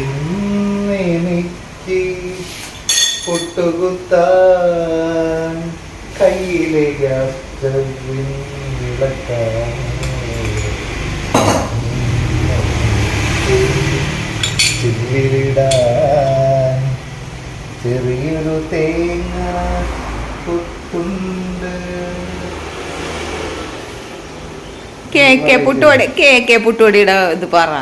ഇന്നെനിക്ക് പൊട്ടുകുത്താൻ കയ്യിലെ ചെറിയൊരു തേങ്ങ പുട്ടുണ്ട്. പുട്ടുപൊടി കേക്കെ പുട്ടുപൊടിയുടെ ഇത് പറ.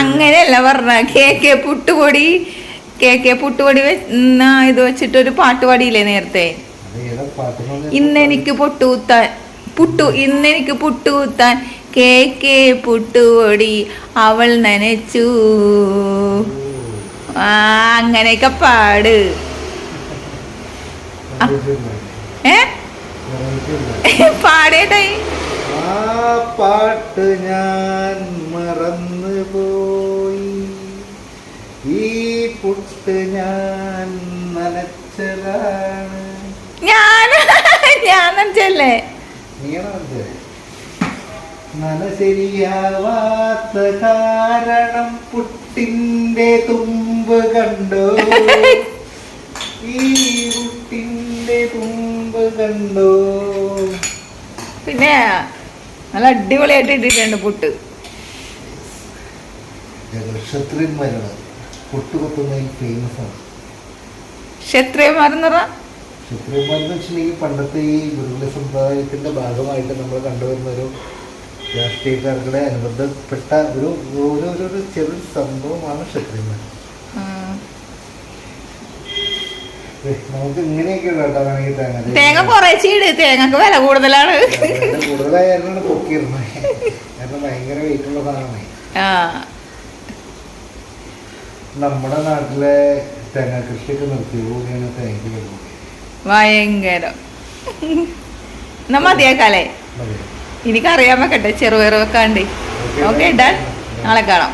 അങ്ങനെയല്ല പറഞ്ഞ. കെ കെ പുട്ടുപൊടി കെ കെ പുട്ടുപൊടി ഇത് വെച്ചിട്ട് ഒരു പാട്ട് പാടിയില്ലേ നേരത്തെ? ഇന്നെനിക്ക് പൊട്ടുകൂത്താൻ പുട്ടു ഇന്നെനിക്ക് പുട്ടുകുത്താൻ കെ പുട്ടുപൊടി അവൾ നനച്ചു. ആ അങ്ങനെയൊക്കെ പാട്. ഏ? പാടേട്ടായി പാട്ട് ഞാൻ മറന്നു പോയി ഈ പുട്ട് ഞാൻ നനച്ചതാണ്. ഞാൻ ഞാൻ നനച്ചല്ലേ ശരിയാവാത്ത കാരണം പുട്ടിന്റെ തുമ്പ് കണ്ടോ? ഈ പുട്ടിന്റെ തുമ്പ് കണ്ടോ? പിന്നെ നല്ല അടിപൊളിയായിട്ട് ഇട്ടിട്ടുണ്ട് പുട്ട്. ക്ഷത്രിയന്മാരാണ് ഫേമസ് ആണ്. ക്ഷത്രിയന്മാരെന്ന് പറഞ്ഞാ? ക്ഷത്രിയന്മാരെന്ന് വെച്ചിട്ടുണ്ടെങ്കിൽ പണ്ടത്തെ ഈ ഗുരുകുല സമ്പ്രദായത്തിന്റെ ഭാഗമായിട്ട് നമ്മൾ കണ്ടുവരുന്ന ഒരു രാഷ്ട്രീയക്കാരുടെ അനുബന്ധപ്പെട്ട ഒരു ഒരു ചെറിയ സംഭവമാണ് ക്ഷത്രിയന്മാർ. നമുക്ക് ഇങ്ങനെയൊക്കെ തേങ്ങ തേങ്ങ തേങ്ങക്ക് വില കൂടുതലാണ്. വില കൂടുതലായിരുന്നു പൊക്കിയിരുന്നത് കാരണം ഭയങ്കര വെയിറ്റ് ഉള്ള സാധനമായി. നമ്മുടെ നാട്ടിലെ തേങ്ങ കൃഷിയൊക്കെ നിർത്തി പോവുകയാണ് തേങ്ങയ്ക്ക് വില കൂടി. ഭയങ്കരം. എന്നാ മതിയാക്കാലേ? എനിക്കറിയാൻ വെക്കട്ടെ ചെറുപയർ വെക്കാണ്ട് ഓക്കെ ഡൺ. നാളെ കാണാം.